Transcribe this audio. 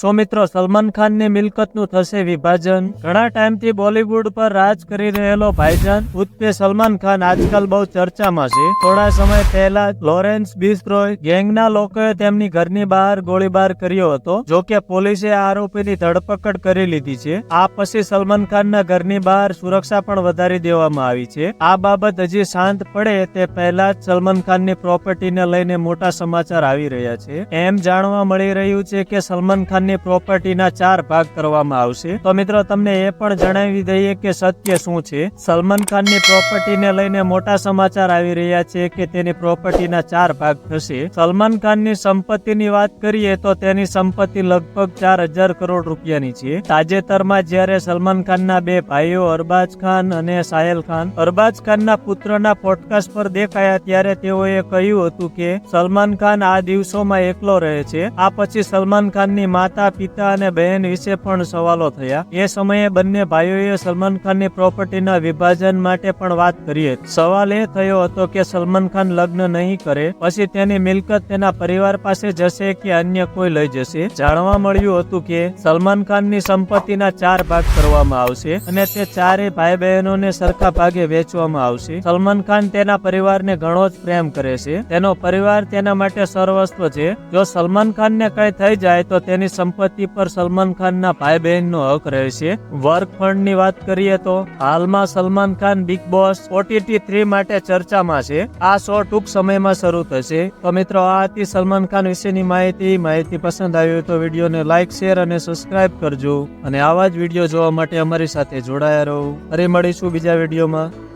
સો મિત્રો સલમાન ખાનની મિલકતનું થશે વિભાજન. ઘણા ટાઈમથી બોલિવૂડ પર રાજ કરી રહેલો ભાઈજાન ઉત્પે સલમાન ખાન આજકાલ બહુ ચર્ચામાં છે. થોડા સમય પહેલા લોરેન્સ બિસ્ટ્રોય ગેંગના લોકોએ તેમની ઘરની બહાર ગોળીબાર કર્યો હતો, જો કે પોલીસે આરોપીની ધરપકડ કરી લીધી છે. આ પછી સલમાન ખાનના ઘરની બહાર સુરક્ષા પણ વધારી દેવામાં આવી છે. આ બાબત હજી શાંત પડે તે પહેલા જ સલમાન ખાનની પ્રોપર્ટીને લઈને મોટા સમાચાર આવી રહ્યા છે. એમ જાણવા મળી રહ્યું છે કે સલમાન ખાનની પ્રોપર્ટીના ચાર ભાગ કરવામાં આવશે. તો મિત્રો, તમને એ પણ જણાવી દઈએ કે સત્ય શું છે? સલમાન ખાનની પ્રોપર્ટીને લઈને મોટા સમાચાર આવી રહ્યા છે કે તેની પ્રોપર્ટીના ચાર ભાગ થશે. સલમાન ખાનની સંપત્તિની વાત કરીએ તો તેની સંપત્તિ લગભગ ચાર હજાર કરોડ રૂપિયાની છે. તાજેતરમાં જ્યારે સલમાન ખાનના બે ભાઈઓ અરબાજ ખાન અને સાહેલ ખાન અરબાજ ખાનના પુત્રના પોડકાસ્ટ પર દેખાયા ત્યારે તેઓએ કહ્યું હતું કે, સલમાન ખાન આ દિવસોમાં એકલો રહે છે. આ પછી સલમાન ખાનની માતા પિતા અને બહેન વિશે પણ સવાલો થયા. એ સમયે બંને ભાઈઓએ સલમાન ખાનની પ્રોપર્ટીના વિભાજન માટે પણ વાત કરી હતી. સવાલ એ થયો હતો કે સલમાન ખાન લગ્ન નહીં કરે, પછી તેની મિલકત તેના પરિવાર પાસે જશે કે અન્ય કોઈ લઈ જશે? જાણવા મળ્યું હતું કે સલમાન ખાનની સંપત્તિના ચાર ભાગ કરવામાં આવશે અને તે ચારે ભાઈ બહેનોને સરખા ભાગે વેચવામાં આવશે. સલમાન ખાન તેના પરિવારને ઘણો જ પ્રેમ કરે છે. તેનો પરિવાર તેના માટે સર્વસ્વ છે. જો સલમાન ખાનને કઈ થઈ જાય તો તેની સંપત્તિ પર સલમાન ખાનના ભાઈ બહેનનો હક રહેશે વર્ક ફંડની વાત કરીએ તો હાલમાં Salman Khan Bigg Boss O T T three માટે ચર્ચામાં છે. આ શો ટૂંક સમયમાં શરૂ થશે. તો મિત્રો, આ હતી સલમાન ખાન વિશેની માહિતી. માહિતી પસંદ આવી હોય તો વિડીયોને લાઇક શેર અને સબસ્ક્રાઇબ કરજો. અને આવા જ વીડિયો જોવા માટે અમારી સાથે જોડાયા રહો. ફરી મળીશું બીજા વિડીયોમાં.